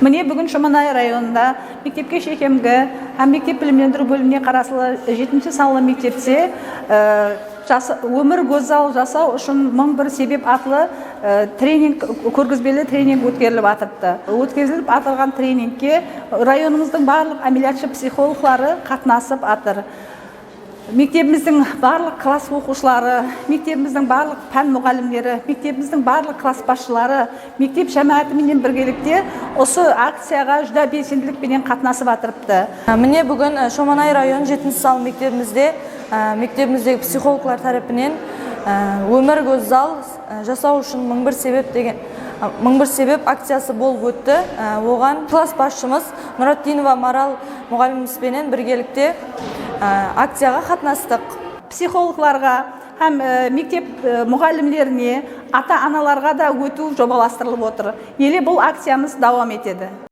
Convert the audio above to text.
міне бүгін шыманай районында мектепке шекемгі һәм мектеп білімдендіру бөліміне қарасылы жетінші салалы мектепте өмір гөзал жасау үшін мың бір себеп атлы тренинг көргізбелі тренинг өткеріліп жатырды өткізіліп атырған тренингке районымыздың барлық әмелиятшы психологлары қатынасып жатыр мектебіміздің барлық класс оқушылары мектебіміздің барлық пән мұғалімдері мектебіміздің барлық класс басшылары мектеп жамағатыменен біргелікте осы акцияға жүдә белсенділікпенен қатынасып жатырыпты Ә, міне бүгін ә, шоманай район жетінші сал мектебімізде ә, мектебіміздегі психологлар тарапынан өмір көззал ә, жасау үшін мың бір себеп деген мың бір себеп акциясы болып өтті. Оған класс басшымыз нұраттинова марал мұғалімімізбенен біргелікте акцияға қатынастық. Психологларға һәм э, мектеп э, мұғалімдеріне ата аналарға да өту жобаластырылып отыр. Еле бұл акциямыз давам етеді.